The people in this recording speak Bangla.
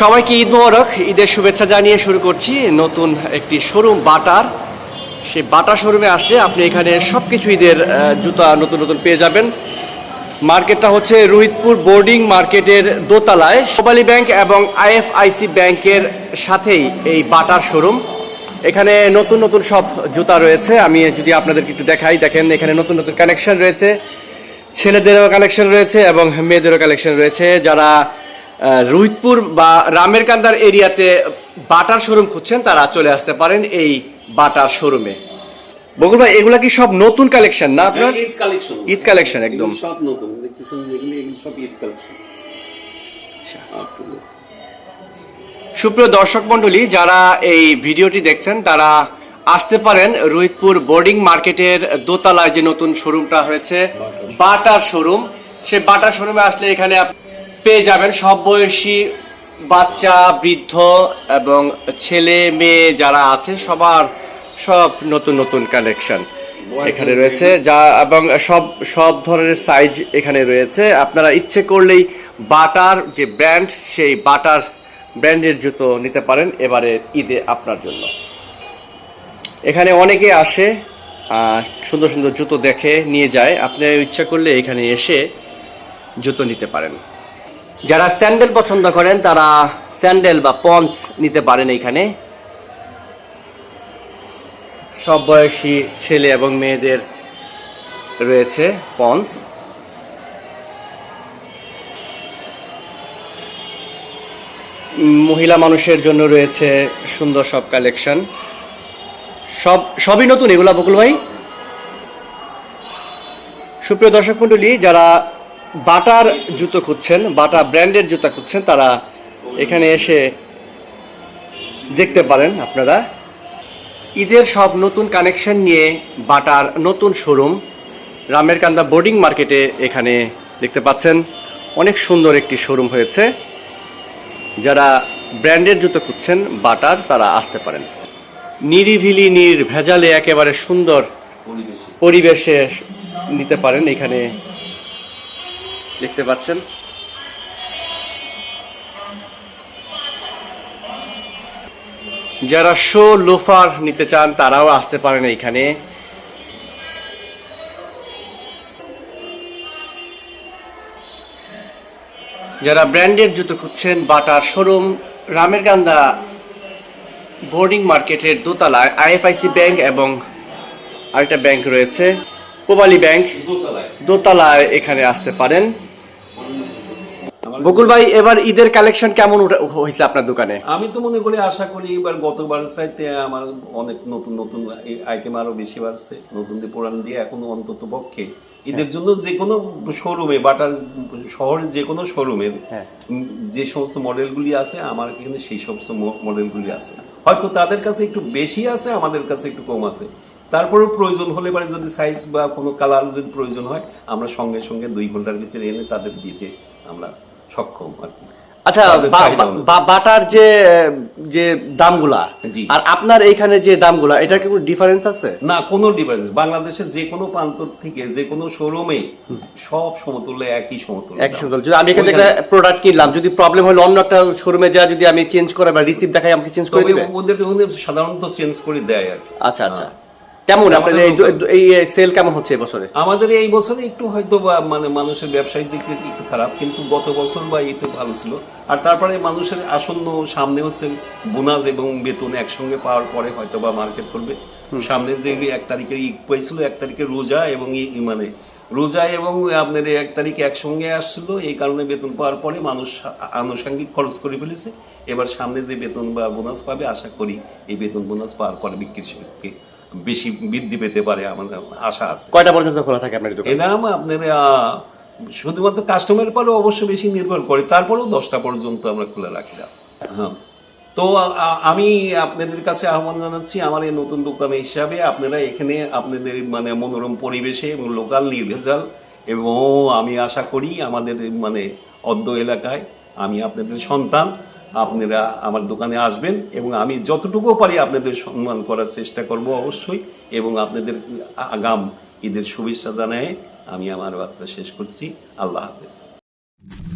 সবাইকে ঈদ মোবারক, ঈদের শুভেচ্ছা জানিয়ে শুরু করছি নতুন একটি শোরুম, বাটার। সেই বাটা শোরুমে আসলে আপনি এখানে সব কিছু ঈদের জুতা নতুন নতুন পেয়ে যাবেন। মার্কেটটা হচ্ছে রোহিতপুর বোর্ডিং মার্কেটের দোতলায়। সোবালি ব্যাংক এবং আইএফআইসি ব্যাংকের সাথেই এই বাটার শোরুম। এখানে নতুন নতুন সব জুতা রয়েছে। আমি যদি আপনাদেরকে একটু দেখাই, দেখেন এখানে নতুন নতুন কানেকশন রয়েছে। ছেলেদেরও কালেকশন রয়েছে এবং মেয়েদেরও কালেকশন রয়েছে। যারা রোহিতপুর বা রামের কান্দার এরিয়াতে বাটার শোরুম খুঁজছেন তারা চলে আসতে পারেন এই বাটার শোরুমে। বকুল ভাই এগুলা কি সব নতুন কালেকশন না আপনার? ঈদ কালেকশন ঈদ collection একদম। সব নতুন। দেখতেছেন যেগুলি এগুলি সব ঈদ কালেকশন সুপ্রিয় দর্শক মণ্ডলী যারা এই ভিডিওটি দেখছেন তারা আসতে পারেন রোহিতপুর বোর্ডিং মার্কেটের দোতলায় যে নতুন শোরুমটা হয়েছে বাটার শোরুম। সে বাটার শোরুমে আসলে এখানে পেয়ে যাবেন সব বয়সী বাচ্চা বৃদ্ধ এবং ছেলে মেয়ে যারা আছে সবার সব নতুন নতুন কালেকশন এখানে রয়েছে। যা এবং সব সব ধরনের সাইজ এখানে রয়েছে। আপনারা ইচ্ছে করলেই বাটার যে ব্র্যান্ড সেই বাটার ব্র্যান্ডের জুতো নিতে পারেন এবারে ঈদে আপনার জন্য। এখানে অনেকে আসে আহ, সুন্দর সুন্দর জুতো দেখে নিয়ে যায়। আপনি ইচ্ছা করলে এখানে এসে জুতো নিতে পারেন। যারা স্যান্ডেল পছন্দ করেন তারা স্যান্ডেল বা পঞ্চ নিতে পারেন এইখানে। সব বয়সী ছেলে এবং মেয়েদের রয়েছে উম, মহিলা মানুষের জন্য রয়েছে সুন্দর সব কালেকশন। সব সবই নতুন এগুলা বকুল ভাই? সুপ্রিয় দর্শক মণ্ডলী যারা বাটার জুতো খুঁজছেন বাটা ব্র্যান্ডের জুতা খুঁজছেন তারা এখানে এসে দেখতে পারেন আপনারা। ঈদের সব নতুন কানেকশন নিয়ে বাটার নতুন শোরুম রামের কান্দা বোর্ডিং মার্কেটে এখানে দেখতে পাচ্ছেন অনেক সুন্দর একটি শোরুম হয়েছে। যারা ব্র্যান্ডের জুতো খুঁজছেন বাটার তারা আসতে পারেন। নিরিভিলি নির ভেজালে একেবারে সুন্দর পরিবেশে। পরিবেশে নিতে পারেন এখানে। দেখতে পাচ্ছেন। যারা শো লোফার নিতে চান তারাও আসতে পারেন এইখানে। যারা ব্র্যান্ডের জুতো খুঁজছেন বাটার শোরুম রামের গান্দা বোর্ডিং মার্কেটের দোতলায় আইএফআইসি ব্যাংক এবং আরেকটা ব্যাংক রয়েছে পোবালি ব্যাংক দোতলায়। দোতলায় এখানে আসতে পারেন। বকুল ভাই এবার ঈদের কালেকশন কেমন হয়েছে আপনার দোকানে? আমি তো মনে করি আশা করি এবার গতবার চাইতে আমার অনেক নতুন নতুন আইটেম আরও বেশি বাড়ছে। নতুন দিয়ে পুরান দিয়ে এখনও অন্তত পক্ষে। ঈদের জন্য যে কোনো শোরুমে বাটার শহরের যে কোনো শোরুমের হ্যাঁ। যে সমস্ত মডেলগুলি আছে আমার এখানে সেই সমস্ত মডেলগুলি আছে। হয়তো তাদের কাছে একটু বেশি আছে আমাদের কাছে একটু কম আছে। তারপরেও প্রয়োজন হলে পারে যদি সাইজ বা কোনো কালার যদি প্রয়োজন হয় আমরা সঙ্গে সঙ্গে দুই ঘণ্টার ভিতরে এনে তাদের দিতে আমরা সক্ষম আর কি আচ্ছা বাটার যে যে দামগুলা। আর আপনার এইখানে যে দামগুলা এটা কি কোনো ডিফারেন্স আছে না কোনো ডিফারেন্স যে কোনো প্রান্ত থেকে যে কোনো শোরুমে সব সমতুল্য একই সমতুল্য এক দাম। সুন্দর যদি আমি এখান থেকে প্রোডাক্ট কিনলাম যদি প্রবলেম হলো অন্য একটা শোরুমে যা যদি আমি চেঞ্জ করে বা রিসিভ দেখাই আমাকে চেঞ্জ করে দিবে ওদের সাধারণত চেঞ্জ করে দেয় আর কি। আচ্ছা আচ্ছা হ্যাঁ। কেমন? আপনাদের এই সেল কেমন হচ্ছে এবছরে আমাদের এই বছরে একটু হয়তো মানে মানুষের ব্যবসায়িক দিক থেকে একটু খারাপ কিন্তু গত বছর বা এতে ভালো ছিল। আর তারপরে মানুষের আসন্ন সামনে হচ্ছে বোনাস এবং বেতন একসঙ্গে পাওয়ার পরে হয়তো বা মার্কেট করবে। সামনে যে এক তারিখে ঈদ পেয়েছিল এক তারিখে রোজা এবং ই- মানে রোজা এবং আপনার এক তারিখে একসঙ্গে আসছিল এই কারণে বেতন পাওয়ার পরে মানুষ আনুষঙ্গিক খরচ করে ফেলেছে। এবার সামনে যে বেতন বা বোনাস পাবে আশা করি এই বেতন বোনাস পাওয়ার পরে বিক্রির শক্তি বেশি বৃদ্ধি পেতে পারে আমাদের আশা আছে। কয়টা পর্যন্ত খোলা থাকে আপনার দোকান? এ আপনার শুধুমাত্র কাস্টমারের পরে অবশ্য বেশি নির্ভর করে তারপরেও দশটা পর্যন্ত আমরা খুলে রাখলাম হ্যাঁ। তো আমি আপনাদের কাছে আহ্বান জানাচ্ছি আমার এই নতুন দোকান হিসাবে আপনারা এখানে আপনাদের মানে মনোরম পরিবেশে এবং লোকাল নির্ভেজাল এবং আমি আশা করি আমাদের মানে অদ্য এলাকায় আমি আপনাদের সন্তান আপনারা আমার দোকানে আসবেন এবং আমি যতটুকু পারি আপনাদের সম্মান করার চেষ্টা করব অবশ্যই এবং আপনাদের আগাম ঈদের শুভেচ্ছা জানায় আমি আমার বার্তা শেষ করছি। আল্লাহ হাফেজ।